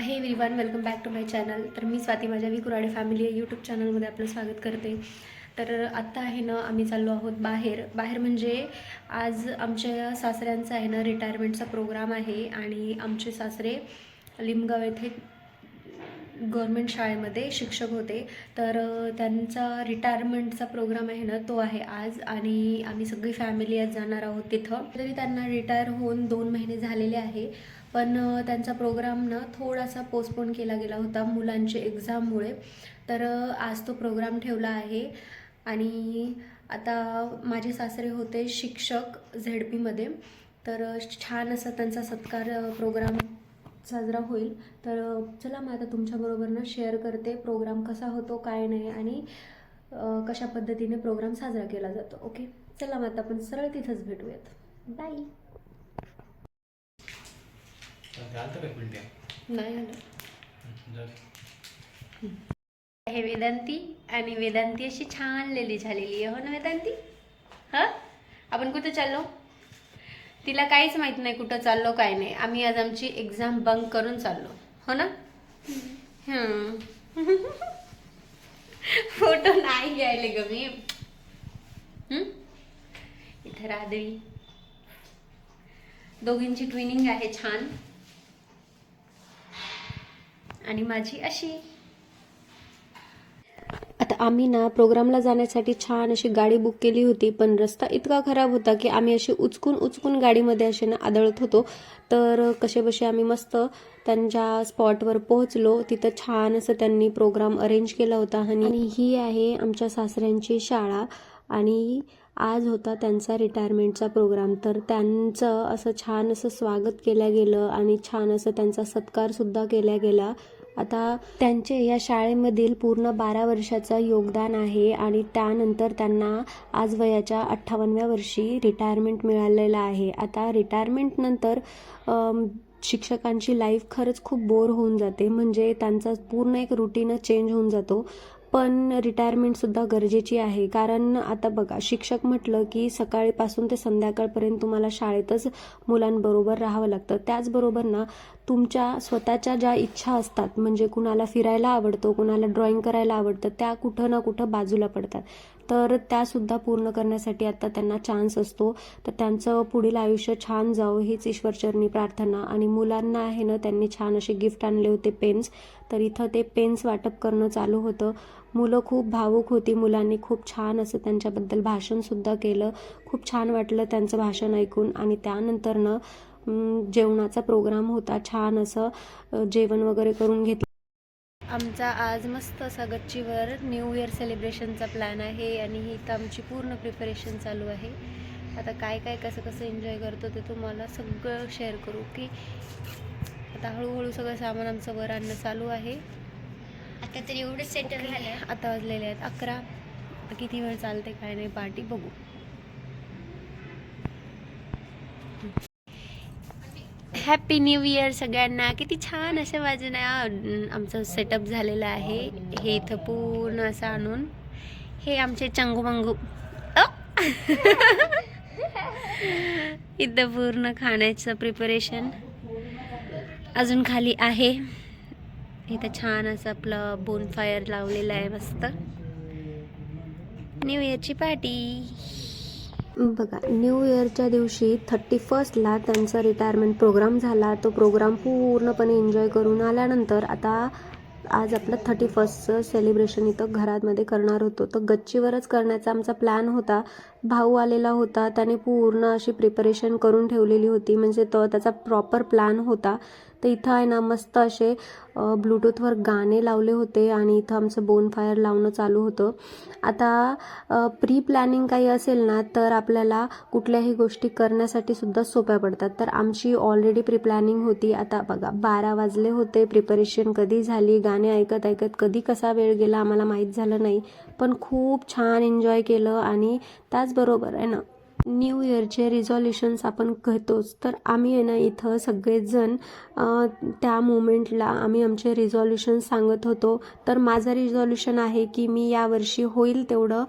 Hey Vivaan welcome back to my channel तर मी स्वाती माझ्या विकुराडे फॅमिली यूट्यूब चॅनलमध्ये आपलं स्वागत करते. तर आत्ता आहे ना आम्ही चाललो आहोत बाहेर. बाहेर म्हणजे आज आमच्या सासऱ्यांचा आहे ना रिटायरमेंटचा प्रोग्राम आहे आणि आमचे सासरे लिमगाव येथे गव्हर्मेंट शाळेमध्ये शिक्षक होते. तर त्यांचा रिटायरमेंटचा प्रोग्राम आहे ना तो आहे आज आणि आम्ही सगळी फॅमिली आज जाणार आहोत तिथं. तरी त्यांना रिटायर होऊन दोन महिने झालेले आहे. पण त्यांचा प्रोग्राम ना थोडासा पोस्टपोन केला गेला होता मुलांचे एक्झाममुळे तर आज तो प्रोग्राम ठेवला आहे. आणि आता माझे सासरे होते शिक्षक झेड पीमध्ये तर छान असा त्यांचा सत्कार प्रोग्राम साजरा होईल. तर चला मग आता तुमच्याबरोबर ना शेअर करते प्रोग्राम कसा होतो काय नाही आणि कशा पद्धतीने प्रोग्राम साजरा केला जातो. ओके चला मग आता आपण सरळ तिथंच भेटूयात. बाय घालतं नाही आलं हे वेदांती आणि वेदांती अशी छान लेली झालेली आहे हो ना वेदांती? हां? आपण कुठं चाललो? तिला काहीच माहीत नाही कुठं चाललो काय नाही. आम्ही आज आमची एक्झाम बंक करून चाललो. हो ना? हं. फोटो नाही घ्यायले ग मी? इथं राधळी दोघींची ट्विनिंग आहे छान. आणि माझी अशी. आता आम्ही ना प्रोग्रामला जाण्यासाठी छान अशी गाडी बुक केली होती पण रस्ता इतका खराब होता की आम्ही अशी उचकून उचकून गाडीमध्ये असे ना आदळत होतो. तर कसे बसे आम्ही मस्त त्यांच्या स्पॉटवर पोहोचलो. तिथं छान असं त्यांनी प्रोग्राम अरेंज केला होता. आणि आणि ही आहे आमच्या सासऱ्यांची शाळा. आणि आज होता त्यांचा रिटायरमेंटचा प्रोग्राम तर त्यांचं असं छान असं स्वागत केलं गेलं आणि छान असं त्यांचा सत्कारसुद्धा केला गेला. आता त्यांचे या शाळेमधील पूर्ण बारा वर्षाचं योगदान आहे आणि त्यानंतर त्यांना आज वयाच्या अठ्ठावन्नव्या वर्षी रिटायरमेंट मिळालेलं आहे. आता रिटायरमेंटनंतर शिक्षकांची लाईफ खरंच खूप बोर होऊन जाते. म्हणजे त्यांचा पूर्ण एक रुटीनच चेंज होऊन जातो. पण रिटायरमेंटसुद्धा गरजेची आहे. कारण आता बघा शिक्षक म्हटलं की सकाळीपासून ते संध्याकाळपर्यंत तुम्हाला शाळेतच मुलांबरोबर राहावं लागतं. त्याचबरोबर ना तुमच्या स्वतःच्या ज्या इच्छा असतात म्हणजे कुणाला फिरायला आवडतो कुणाला ड्रॉइंग करायला आवडतं त्या कुठं ना कुठं बाजूला पडतात. तर त्यासुद्धा पूर्ण करण्यासाठी आता त्यांना चान्स असतो. तर त्यांचं पुढील आयुष्य छान जावं हीच ईश्वरचरणी प्रार्थना. आणि मुलांना आहे ना त्यांनी छान असे गिफ्ट आणले होते पेन्स तर इथं ते पेन्स वाटप करणं चालू होतं. मुलं खूप भावूक होती मुलांनी. खूप छान असं त्यांच्याबद्दल भाषणसुद्धा केलं. खूप छान वाटलं त्यांचं भाषण ऐकून. आणि त्यानंतरनं जेवणाचा प्रोग्राम होता. छान असं जेवण वगैरे करून घेतलं. आमचा आज मस्त असा गच्चीवर न्यू इयर सेलिब्रेशनचा प्लॅन आहे आणि ही इथं आमची पूर्ण प्रिपरेशन चालू आहे. आता काय काय कसं कसं एन्जॉय करतो ते तुम्हाला सगळं शेअर करू की आता हळूहळू सगळं सामान आमचं वर आणणं चालू आहे. आता तर एवढं सेटल झालं आता वाजलेले आहेत अकरा. किती वेळ चालते काय नाही पार्टी बघू. हॅपी न्यू इयर सगळ्यांना. किती छान असे माझं आमचं सेटअप झालेलं आहे. हे इथं पूर्ण असं आणून. हे आमचे चंगू मंगू इथं पूर्ण खाण्याचं प्रिपरेशन अजून खाली आहे. इथं छान असं आपलं बोनफायर लावलेलं आहे मस्त. न्यू इयरची पार्टी बघा न्यू इयरच्या दिवशी थर्टी फर्स्टला त्यांचा रिटायरमेंट प्रोग्राम झाला. तो प्रोग्राम पूर्णपणे एन्जॉय करून आल्यानंतर आता आज आपलं थर्टी फर्स्टचं सेलिब्रेशन इथं घरामध्ये करणार होतो. तर गच्चीवरच करण्याचा आमचा प्लॅन होता. भाऊ आलेला होता. त्याने पूर्ण अशी प्रिपरेशन करून ठेवलेली होती. म्हणजे तो त्याचा प्रॉपर प्लॅन होता. तर इथं आहे ना मस्त असे ब्लूटूथवर गाणे लावले होते आणि इथं आमचं बोन फायर लावणं चालू होतं. आता प्री प्लॅनिंग काही असेल ना तर आपल्याला कुठल्याही गोष्टी करण्यासाठी सुद्धा सोप्या पडतात. तर आमची ऑलरेडी प्री प्लॅनिंग होती. आता बघा बारा वाजले होते. प्रिपरेशन कधी झाली? गाणे ऐकत ऐकत कधी कसा वेळ गेला? आम्हाला माहीत झालं नाही. पण खूप छान एन्जॉय केलं आणि त्याचबरोबर आहे ना न्यू इयरचे रिझॉल्युशन्स आपण घेतोच. तर आम्ही आहे ना इथं सगळेजण त्या मोमेंटला आम्ही आमचे रिझॉल्युशन सांगत होतो. तर माझं रिझॉल्युशन आहे की मी यावर्षी होईल तेवढं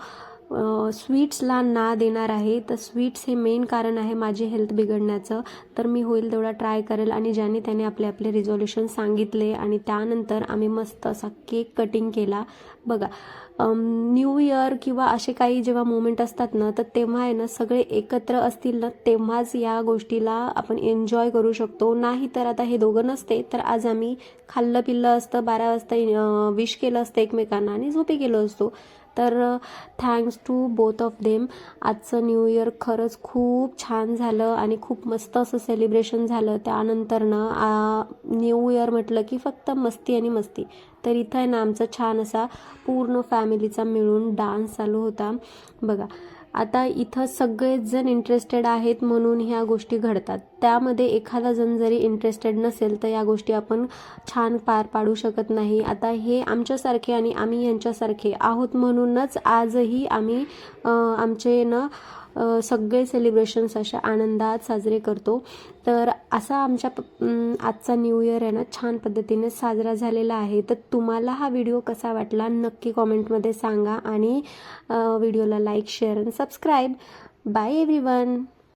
स्वीट्सला ना देणार आहे. तर स्वीट्स हे मेन कारण आहे माझी हेल्थ बिघडण्याचं. तर मी होईल तेवढा ट्राय करेल आणि ज्याने त्याने आपले आपले रिझॉल्युशन सांगितले आणि त्यानंतर आम्ही मस्त असा केक कटिंग केला. बघा न्यू इयर किंवा असे काही जेव्हा मोमेंट असतात ना तर तेव्हा आहे ना सगळे एकत्र असतील ना तेव्हाच या गोष्टीला आपण एन्जॉय करू शकतो. नाही तर आता हे दोघं नसते तर आज आम्ही खाल्लं पिल्लं असतं बारा वाजता विश केलं असतं एकमेकांना आणि झोपी गेलो असतो. तर thanks to both of them आजचं न्यू इयर खरंच खूप छान झालं आणि खूप मस्त असं सेलिब्रेशन झालं. त्यानंतरनं न्यू इयर म्हटलं की फक्त मस्ती आणि मस्ती. तर इथं आहे ना आमचा छान असा पूर्ण फॅमिलीचा मिळून डान्स चालू होता. बघा आता इथं सगळेच जण इंटरेस्टेड आहेत म्हणून ह्या गोष्टी घडतात. त्यामध्ये एखादा जण जरी इंटरेस्टेड नसेल तर या गोष्टी आपण छान पार पाडू शकत नाही. आता हे आमच्यासारखे आणि आम्ही यांच्यासारखे आहोत म्हणूनच आजही आम्ही आमचे ना सगळे सेलिब्रेशन्स अशा आनंदात साजरे करतो. तर असा आमच्या प- आजचा न्यू इयर आहे ना छान पद्धतीने साजरा झालेला आहे. तर तुम्हाला हा व्हिडिओ कसा वाटला नक्की कॉमेंटमध्ये सांगा आणि व्हिडिओला like share and subscribe bye everyone